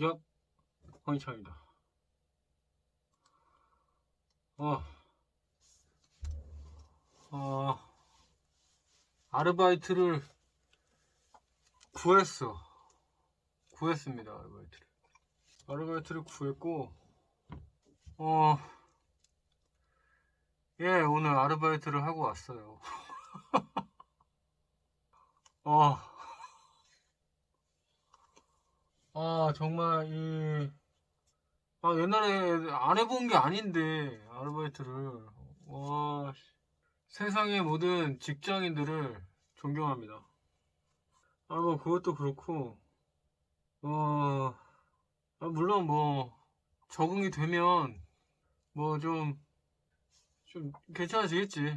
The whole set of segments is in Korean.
야, 황희창입니다. 어, 어, 아르바이트를 구했어. 구했습니다, 아르바이트를. 아르바이트를 구했고, 어, 예, 오늘 아르바이트를 하고 왔어요. 어, 아, 정말, 이, 아, 옛날에 안 해본 게 아닌데, 아르바이트를. 와, 씨. 세상의 모든 직장인들을 존경합니다. 아, 뭐, 그것도 그렇고, 어, 아, 물론 뭐, 적응이 되면, 뭐, 좀, 좀, 괜찮아지겠지.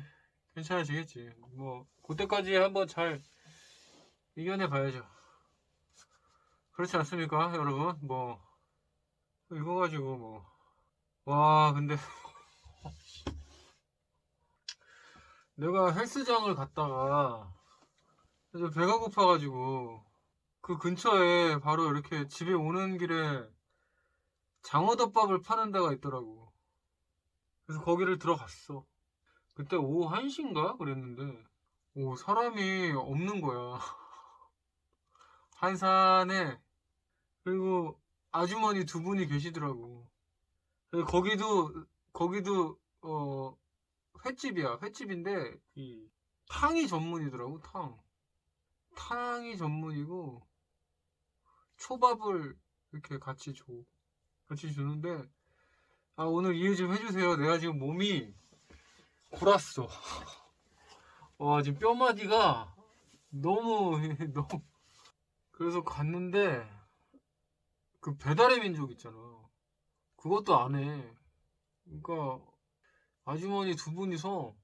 괜찮아지겠지. 뭐, 그때까지 한번 잘 이겨내 봐야죠. 그렇지 않습니까, 여러분? 뭐, 이거 가지고 뭐, 와, 근데, 내가 헬스장을 갔다가, 배가 고파가지고, 그 근처에 바로 이렇게 집에 오는 길에 장어덮밥을 파는 데가 있더라고. 그래서 거기를 들어갔어. 그때 오후 1시인가? 그랬는데, 오, 사람이 없는 거야. 한산에, 그리고 아주머니 두 분이 계시더라고. 거기도, 거기도, 어, 횟집이야. 횟집인데, 이, 탕이 전문이더라고, 탕. 탕이 전문이고, 초밥을 이렇게 같이 줘. 같이 주는데, 아, 오늘 이해 좀 해주세요. 내가 지금 몸이 골았어. 와, 지금 뼈마디가 너무, 너무. 그래서 갔는데, 그 배달의 민족 있잖아. 그것도 안 해. 그러니까, 아주머니 두 분이서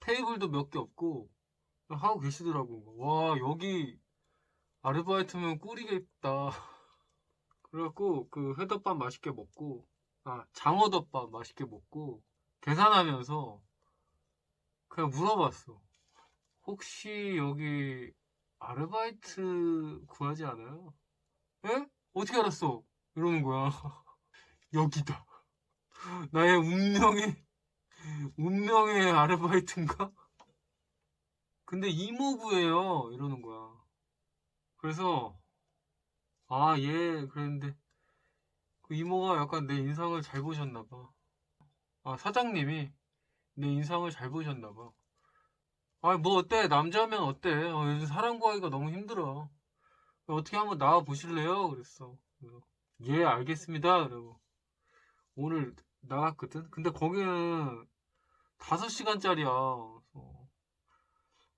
테이블도 몇 개 없고, 하고 계시더라고. 와, 여기 아르바이트면 꿀이겠다. 그래갖고, 그 회덮밥 맛있게 먹고, 아, 장어덮밥 맛있게 먹고, 계산하면서, 그냥 물어봤어. 혹시 여기 아르바이트 구하지 않아요? 에? 어떻게 알았어? 이러는 거야. 여기다. 나의 운명의, 운명의 아르바이트인가? 근데 이모부예요. 이러는 거야. 그래서, 아, 예, 그랬는데, 그 이모가 약간 내 인상을 잘 보셨나봐. 아, 사장님이 내 인상을 잘 보셨나봐. 아, 뭐 어때? 남자면 어때? 어, 요즘 사람 구하기가 너무 힘들어. 어떻게 한번 나와 보실래요? 그랬어. 예, 알겠습니다. 그러고 오늘 나갔거든. 근데 거기는 5시간짜리야.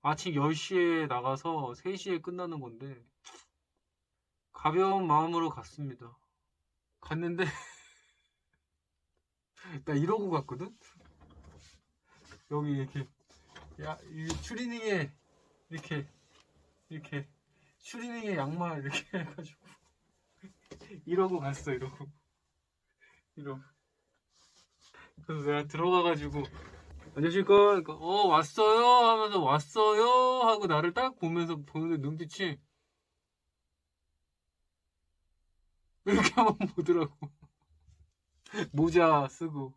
아침 10시에 나가서 3시에 끝나는 건데 가벼운 마음으로 갔습니다. 갔는데 나 이러고 갔거든. 여기 이렇게 야, 이 추리닝에 이렇게 이렇게 추리닝에 양말 이렇게 해가지고. 이러고 갔어 이러고. 이러고. 그래서 내가 들어가가지고 안녕하십니까? 그러니까, 어 왔어요. 하면서 왔어요? 하고 나를 딱 보면서 보는데 눈빛이 이렇게 한번 보더라고. 모자 쓰고.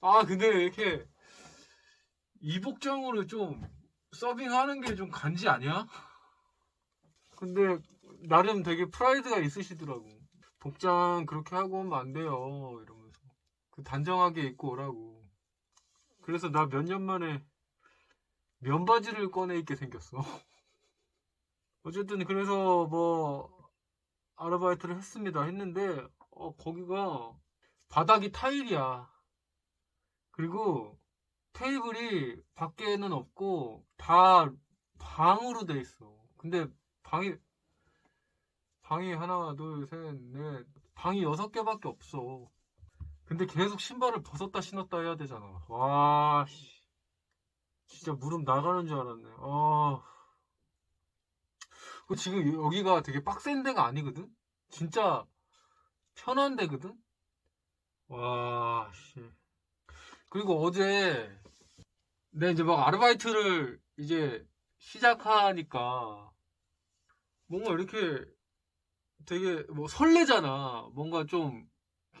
아 근데 이렇게 이복장으로 좀 서빙하는 게 좀 간지 아니야? 근데 나름 되게 프라이드가 있으시더라고. 복장 그렇게 하고 오면 안 돼요. 이러면서. 그 단정하게 입고 오라고. 그래서 나 몇 년 만에 면바지를 꺼내 입게 생겼어. 어쨌든 그래서 뭐 아르바이트를 했습니다. 했는데 어, 거기가 바닥이 타일이야. 그리고 테이블이 밖에는 없고 다 방으로 돼 있어. 근데 방이 방이 하나, 둘, 셋, 넷 방이 여섯 개밖에 없어. 근데 계속 신발을 벗었다 신었다 해야 되잖아. 와, 씨. 진짜 무릎 나가는 줄 알았네. 아. 그 지금 여기가 되게 빡센 데가 아니거든? 진짜 편한 데거든? 와, 씨. 그리고 어제 내 이제 막 아르바이트를 이제 시작하니까 뭔가 이렇게 되게 뭐 설레잖아. 뭔가 좀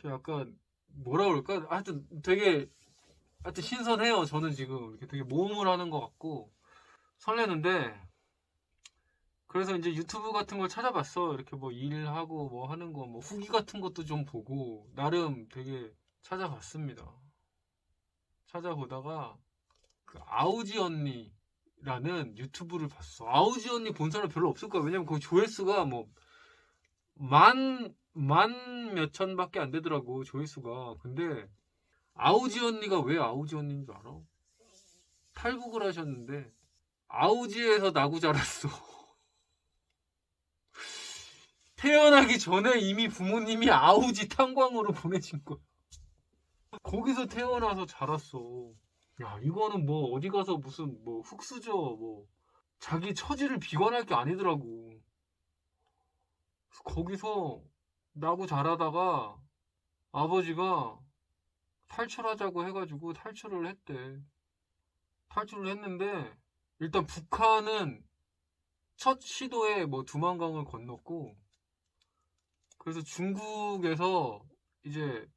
약간 뭐라 그럴까? 하여튼 되게 하여튼 신선해요. 저는 지금 이렇게 되게 모험을 하는 것 같고 설레는데 그래서 이제 유튜브 같은 걸 찾아봤어. 이렇게 뭐 일하고 뭐 하는 거 뭐 후기 같은 것도 좀 보고 나름 되게 찾아봤습니다. 찾아보다가 그 아우지 언니 라는 유튜브를 봤어. 아우지 언니 본 사람 별로 없을 거야. 왜냐면 그 조회수가 뭐 만, 만 몇천밖에 안 되더라고, 조회수가. 근데, 아우지 언니가 왜 아우지 언니인 줄 알아? 탈북을 하셨는데, 아우지에서 나고 자랐어. 태어나기 전에 이미 부모님이 아우지 탄광으로 보내신 거야. 거기서 태어나서 자랐어. 야, 이거는 뭐, 어디 가서 무슨, 뭐, 흙수저, 뭐, 자기 처지를 비관할 게 아니더라고. 거기서 나고 자라다가 아버지가 탈출하자고 해가지고 탈출을 했대. 탈출을 했는데 일단 북한은 첫 시도에 뭐 두만강을 건넜고 그래서 중국에서 이제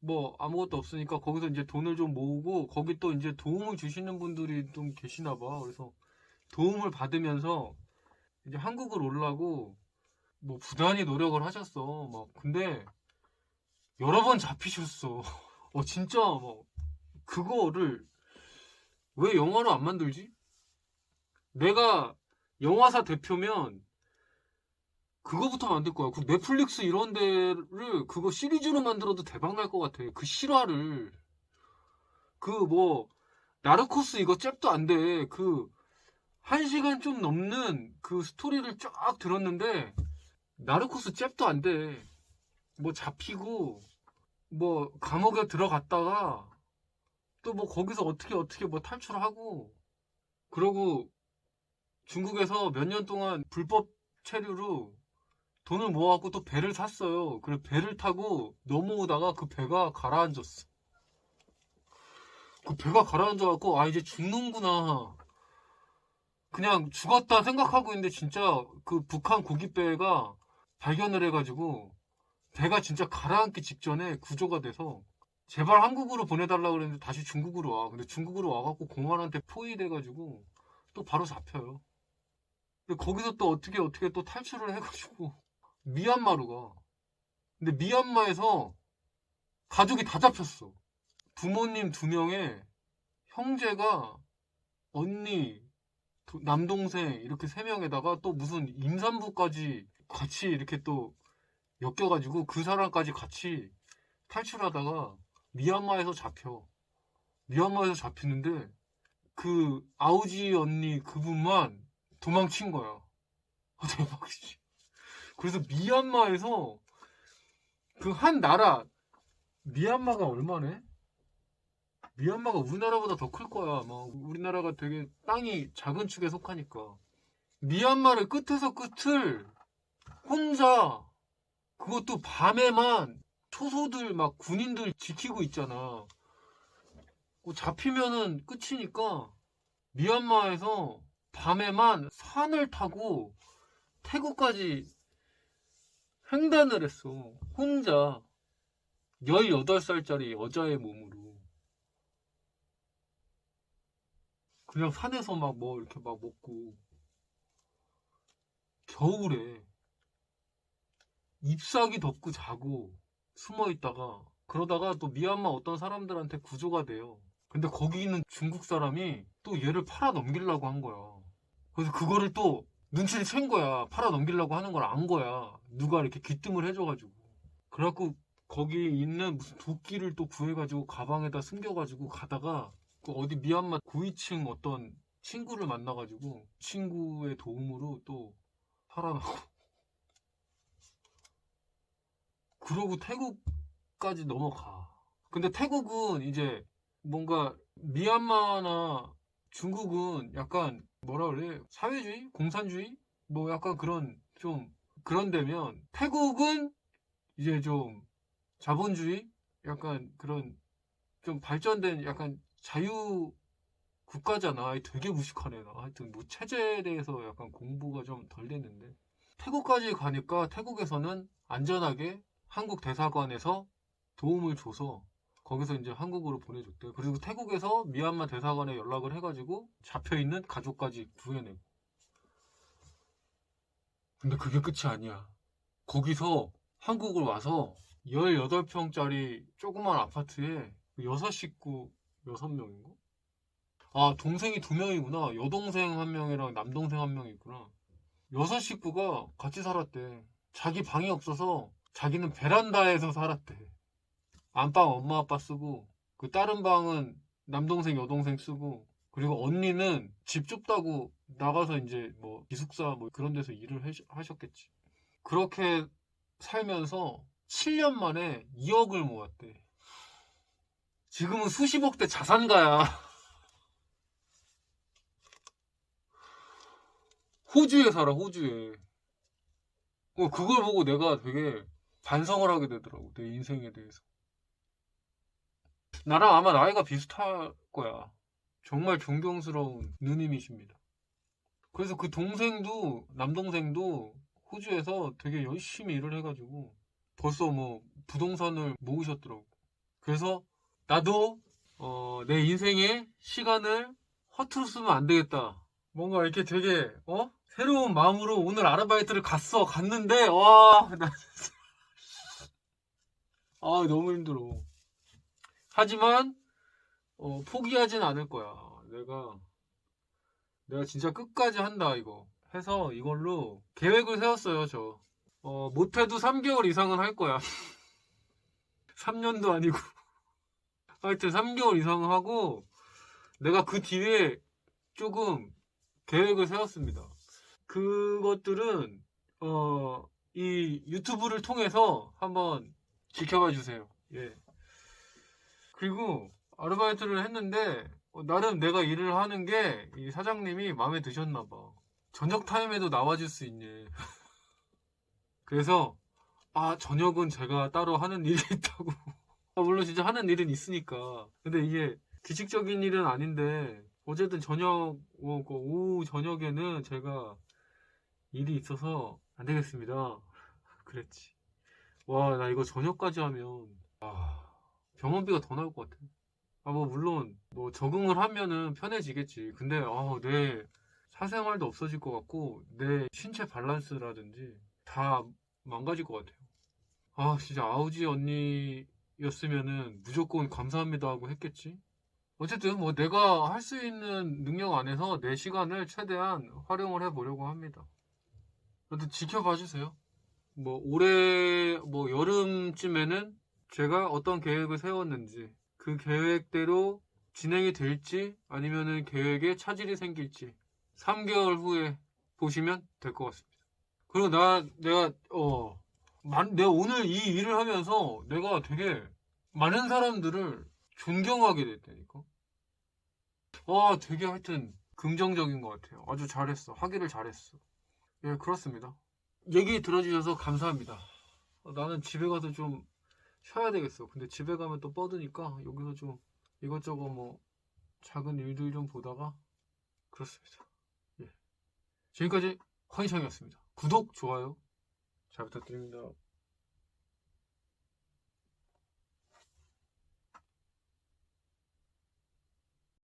뭐 아무것도 없으니까 거기서 이제 돈을 좀 모으고 거기 또 이제 도움을 주시는 분들이 좀 계시나 봐. 그래서 도움을 받으면서 이제 한국을 오려고 뭐 부단히 노력을 하셨어. 막 근데 여러 번 잡히셨어. 어 진짜 뭐 그거를 왜 영화로 안 만들지? 내가 영화사 대표면 그거부터 만들 거야. 그 넷플릭스 이런 데를 그거 시리즈로 만들어도 대박 날 것 같아. 그 실화를 그 뭐 나르코스 이거 잽도 안 돼. 그 한 시간 좀 넘는 그 스토리를 쫙 들었는데 나르코스 잽도 안 돼. 뭐 잡히고 뭐 감옥에 들어갔다가 또 뭐 거기서 어떻게 어떻게 뭐 탈출하고 그러고 중국에서 몇 년 동안 불법 체류로 돈을 모아갖고 또 배를 샀어요. 그래 배를 타고 넘어오다가 그 배가 가라앉았어. 그 배가 가라앉아갖고 아 이제 죽는구나. 그냥 죽었다 생각하고 있는데 진짜 그 북한 고깃배가 발견을 해가지고 배가 진짜 가라앉기 직전에 구조가 돼서 제발 한국으로 보내달라 그랬는데 다시 중국으로 와. 근데 중국으로 와갖고 공안한테 포위돼가지고 또 바로 잡혀요. 근데 거기서 또 어떻게 어떻게 또 탈출을 해가지고 미얀마로 가. 근데 미얀마에서 가족이 다 잡혔어. 부모님 두 명에 형제가 언니, 도- 남동생 이렇게 세 명에다가 또 무슨 임산부까지 같이 이렇게 또 엮여가지고 그 사람까지 같이 탈출하다가 미얀마에서 잡혀. 미얀마에서 잡히는데 그 아우지 언니 그분만 도망친 거야. 아, 대박이지. 그래서 미얀마에서 그 한 나라 미얀마가 얼마네? 미얀마가 우리나라보다 더 클 거야. 막 우리나라가 되게 땅이 작은 축에 속하니까. 미얀마를 끝에서 끝을 혼자 그것도 밤에만 초소들 막 군인들 지키고 있잖아. 그 잡히면은 끝이니까 미얀마에서 밤에만 산을 타고 태국까지 횡단을 했어. 혼자 18살짜리 여자의 몸으로. 그냥 산에서 막 뭐 이렇게 막 먹고 겨울에 잎사귀 덮고 자고 숨어 있다가 그러다가 또 미얀마 어떤 사람들한테 구조가 돼요. 근데 거기 있는 중국 사람이 또 얘를 팔아 넘기려고 한 거야. 그래서 그거를 또 눈치를 챈 거야. 팔아 넘기려고 하는 걸 안 거야. 누가 이렇게 기뜸을 해줘가지고. 그래갖고 거기 있는 무슨 도끼를 또 구해가지고 가방에다 숨겨가지고 가다가 그 어디 미얀마 고위층 어떤 친구를 만나가지고 친구의 도움으로 또 살아나고 그러고 태국까지 넘어가. 근데 태국은 이제 뭔가 미얀마나 중국은 약간 뭐라 그래? 사회주의? 공산주의? 뭐 약간 그런 좀 그런 데면 태국은 이제 좀 자본주의? 약간 그런 좀 발전된 약간 자유 국가잖아. 되게 무식하네. 나 하여튼 뭐 체제에 대해서 약간 공부가 좀 덜 됐는데. 태국까지 가니까 태국에서는 안전하게 한국 대사관에서 도움을 줘서 거기서 이제 한국으로 보내줬대요. 그리고 태국에서 미얀마 대사관에 연락을 해가지고 잡혀있는 가족까지 구해내고. 근데 그게 끝이 아니야. 거기서 한국을 와서 18평짜리 조그만 아파트에 6 식구 6명인가? 아, 동생이 두 명이구나. 여동생 한 명이랑 남동생 한 명이 있구나. 여섯 식구가 같이 살았대. 자기 방이 없어서 자기는 베란다에서 살았대. 안방 엄마 아빠 쓰고, 그 다른 방은 남동생 여동생 쓰고, 그리고 언니는 집 좁다고 나가서 이제 뭐 기숙사 뭐 그런 데서 일을 하셨겠지. 그렇게 살면서 7년 만에 2억을 모았대. 지금은 수십억대 자산가야. 호주에 살아, 호주에. 어, 그걸 보고 내가 되게 반성을 하게 되더라고, 내 인생에 대해서. 나랑 아마 나이가 비슷할 거야. 정말 존경스러운 누님이십니다. 그래서 그 동생도, 남동생도 호주에서 되게 열심히 일을 해가지고 벌써 뭐 부동산을 모으셨더라고. 그래서 나도 어, 내 인생의 시간을 허투루 쓰면 안 되겠다. 뭔가 이렇게 되게 어 새로운 마음으로 오늘 아르바이트를 갔어 갔는데 와나 진짜 아 너무 힘들어. 하지만 어, 포기하진 않을 거야. 내가 내가 진짜 끝까지 한다 이거 해서 이걸로 계획을 세웠어요 저. 어, 못해도 3개월 이상은 할 거야. 3년도 아니고. 하여튼 3개월 이상은 하고, 내가 그 뒤에 조금 계획을 세웠습니다. 그것들은, 어, 이 유튜브를 통해서 한번 지켜봐 주세요. 예. 그리고 아르바이트를 했는데, 어, 나름 내가 일을 하는 게 이 사장님이 마음에 드셨나 봐. 저녁 타임에도 나와줄 수 있네. 그래서 아 저녁은 제가 따로 하는 일이 있다고. 아, 물론 진짜 하는 일은 있으니까. 근데 이게 규칙적인 일은 아닌데 어쨌든 저녁 어, 그 오후 저녁에는 제가 일이 있어서 안 되겠습니다. 그랬지. 와 나 이거 저녁까지 하면 아 병원비가 더 나올 것 같아 아 뭐 물론 뭐 적응을 하면은 편해지겠지 근데 아 내 사생활도 없어질 것 같고 내 신체 밸런스라든지 다 망가질 것 같아요. 아, 진짜 아우지 언니였으면은 무조건 감사합니다 하고 했겠지? 어쨌든 뭐 내가 할 수 있는 능력 안에서 내 시간을 최대한 활용을 해보려고 합니다. 그래도 지켜봐 주세요. 뭐 올해 뭐 여름쯤에는 제가 어떤 계획을 세웠는지 그 계획대로 진행이 될지 아니면은 계획에 차질이 생길지 3개월 후에 보시면 될 것 같습니다. 그리고 나 내가 어 만, 내가 오늘 이 일을 하면서 내가 되게 많은 사람들을 존경하게 됐다니까. 와, 되게 하여튼 긍정적인 것 같아요. 아주 잘했어. 하기를 잘했어. 예, 그렇습니다. 얘기 들어주셔서 감사합니다. 어, 나는 집에 가서 좀 쉬어야 되겠어. 근데 집에 가면 또 뻗으니까 여기서 좀 이것저것 뭐 작은 일들 좀 보다가 그렇습니다. 예. 지금까지 허이창이었습니다. 구독, 좋아요 잘 부탁드립니다.